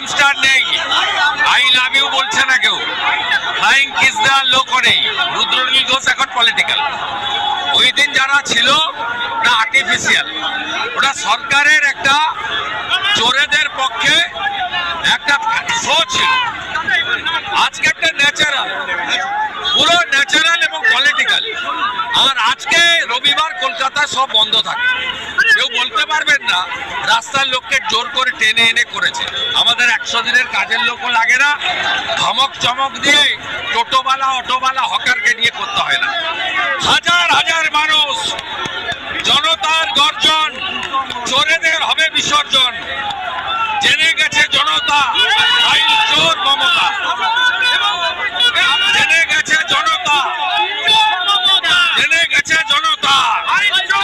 Film star নেই। I love you বলছে না কেউ। ফ্লাইং কিস দেওয়ার লোকও নেই। রুদ্রনীল ঘোষ এখন পলিটিক্যাল ওই দিন যারা ছিল না আর্টিফিশিয়াল ওটা সরকারের একটা চোরেদের পক্ষে একটা শো ছিল। আজকেরটা ন্যাচারাল আর আজকে রবিবার কলকাতা সব বন্ধ থাকে। কেউ বলতে পারবেন না, রাস্তার লোককে জোর করে টেনে এনে করেছে। আমাদের একশো দিনের কাজের লোকও লাগে না। ধমক চমক দিয়ে টোটোওয়ালা, অটোওয়ালা, হকারকে নিয়ে করতে হয় না। হাজার হাজার মানুষ, জনতার গর্জন, চোরেদের হবে বিসর্জন।